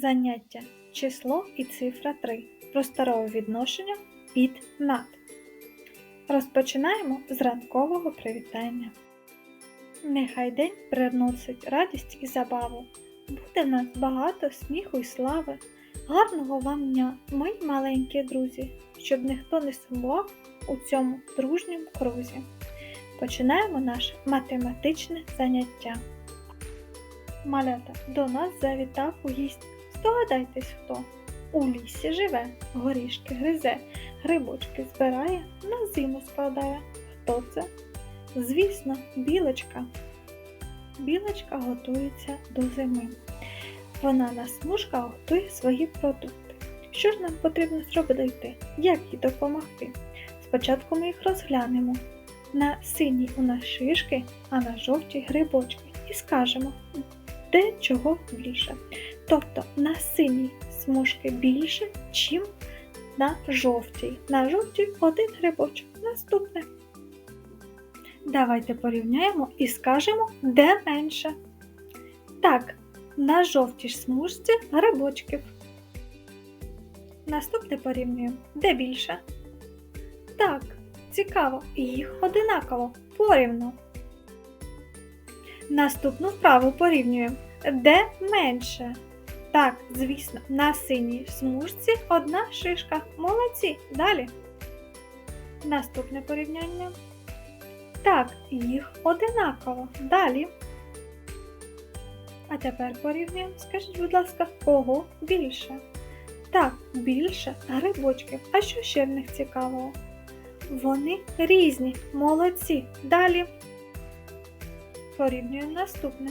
Заняття число і цифра 3. Просторове відношення під над. Розпочинаємо з ранкового привітання. Нехай день приносить радість і забаву. Буде в нас багато сміху і слави. Гарного вам дня, мої маленькі друзі, щоб ніхто не сумував у цьому дружньому крузі. Починаємо наше математичне заняття. Малята, до нас завітав у гість. Здогадайтесь хто? У лісі живе, горішки гризе, грибочки збирає, на зиму складає. Хто це? Звісно, білочка. Білочка готується до зими. Вона на смужках готує свої продукти. Що ж нам потрібно зробити? Як їй допомогти? Спочатку ми їх розглянемо. На синій у нас шишки, а на жовтій грибочки. І скажемо, де чого більше. Тобто на синій смужки більше, чим на жовтій. На жовтій один грибочок. Наступне. Давайте порівняємо і скажемо, де менше. Так, на жовтій смужці грибочків. Наступне порівнюємо. Де більше? Так, цікаво, їх одинаково порівну. Наступну вправу порівнюємо. Де менше? Так, звісно, на синій смужці одна шишка. Молодці. Далі. Наступне порівняння. Так, їх одинаково. Далі. А тепер порівнюємо. Скажіть, будь ласка, кого більше? Так, більше грибочків. А що ще в них цікавого? Вони різні, молодці. Далі. Порівнюємо наступне.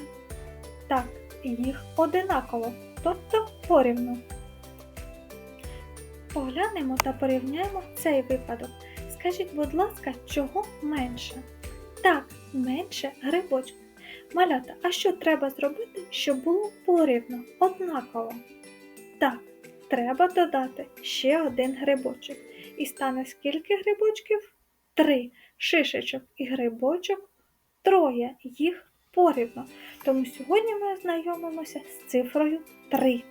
Так, їх одинаково, тобто порівну. Поглянемо та порівняємо цей випадок. Скажіть, будь ласка, чого менше? Так, менше грибочків. Малята, а що треба зробити, щоб було порівно, однаково? Так, треба додати ще один грибочок. І стане скільки грибочків? Три. Шишечок і грибочок троє. Їх порівно. Тому сьогодні ми ознайомимося з цифрою 3.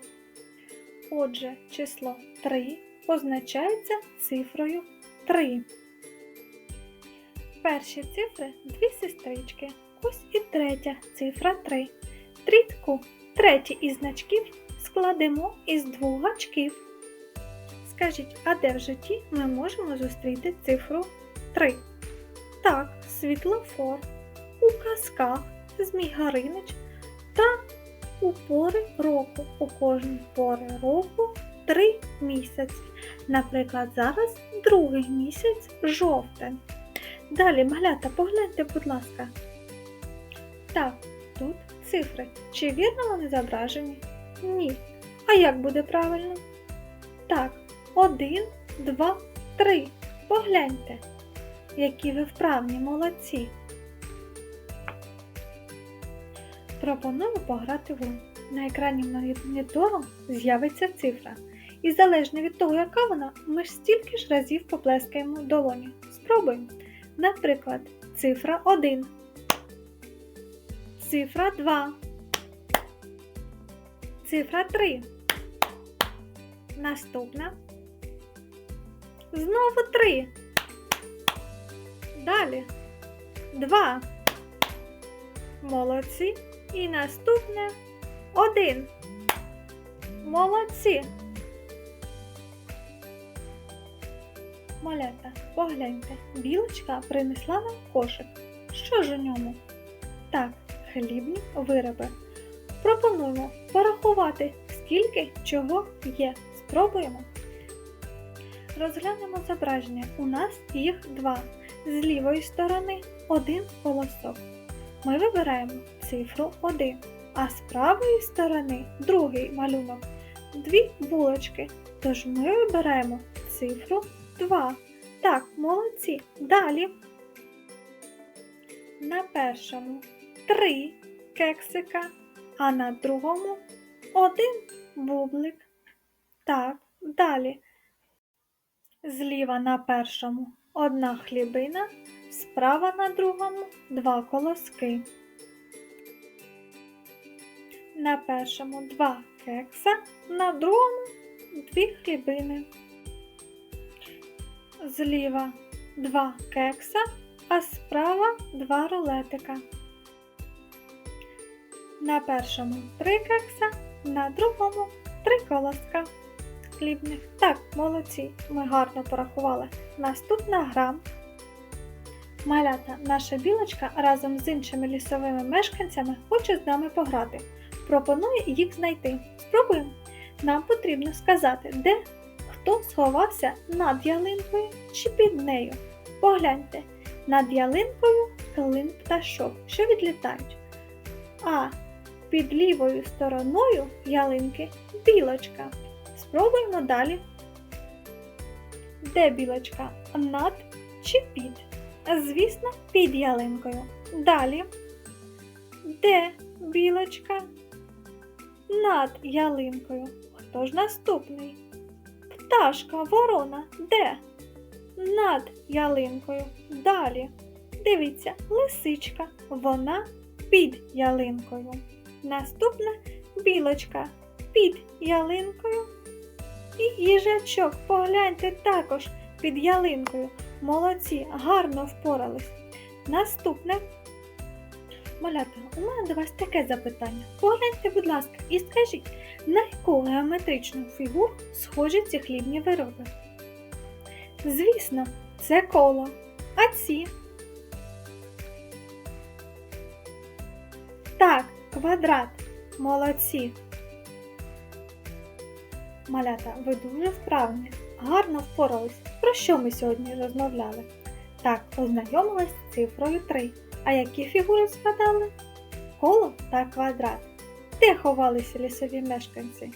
Отже, число 3 позначається цифрою 3. Перші цифри дві сестрички. Ось і третя цифра 3. Трітку третій із значків складемо із двох гачків. Скажіть, а де в житті ми можемо зустріти цифру 3? Так, світлофор, у казках, Змій Гаринич та у пори року. У кожній пори року три місяці. Наприклад, зараз другий місяць жовтень. Далі, малята, погляньте, будь ласка. Так, тут цифри. Чи вірно вони зображені? Ні. А як буде правильно? Так, один, два, три. Погляньте, які ви вправні молодці. Пропоную пограти в. На екрані монітору з'явиться цифра. І залежно від того, яка вона, ми ж стільки ж разів поплескаємо в долоні. Спробуємо. Наприклад, цифра 1, цифра 2, цифра 3. Наступна. Знову 3. Далі. 2. Молодці. І наступне 1. Молодці. Малята, погляньте, білочка принесла нам кошик. Що ж у ньому? Так, хлібні вироби. Пропонуємо порахувати, скільки чого є. Спробуємо. Розглянемо зображення. У нас їх два. З лівої сторони один колосок. Ми вибираємо цифру 1, а з правої сторони другий малюнок. Дві булочки. Тож ми вибираємо цифру 2. Так, молодці. Далі. На першому 3 кексика, а на другому один бублик. Так, далі. Зліва на першому одна хлібина, справа на другому два колоски. На першому два кекса, на другому дві хлібини. Зліва два кекса, а справа два рулетика. На першому три кекса, на другому три колоска хлібних. Так, молодці, ми гарно порахували. Наступна гра. Малята, наша білочка разом з іншими лісовими мешканцями хоче з нами пограти. Пропоную їх знайти. Спробуємо. Нам потрібно сказати, де хто сховався над ялинкою чи під нею. Погляньте, над ялинкою клин пташок, що відлітають. А під лівою стороною ялинки білочка. Спробуємо далі. Де білочка? Над чи під? Звісно, під ялинкою. Далі. Де білочка? Над ялинкою. Хто ж наступний? Пташка, ворона. Де? Над ялинкою. Далі. Дивіться, лисичка. Вона під ялинкою. Наступна білочка під ялинкою. І їжачок, погляньте також під ялинкою. Молодці, гарно впорались. Наступне. Малята, у мене до вас таке запитання. Погляньте, будь ласка, і скажіть, на яку геометричну фігуру схожі ці хлібні вироби? Звісно, це коло. А ці? Так, квадрат. Молодці. Малята, ви дуже вправні, гарно впорались. Про що ми сьогодні розмовляли? Так, познайомились з цифрою 3. А які фігури згадали? Коло та квадрат. Де ховалися лісові мешканці?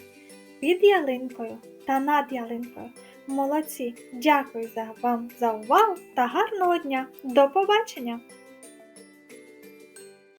Під ялинкою та над ялинкою. Молодці! Дякую за вам за увагу та гарного дня! До побачення!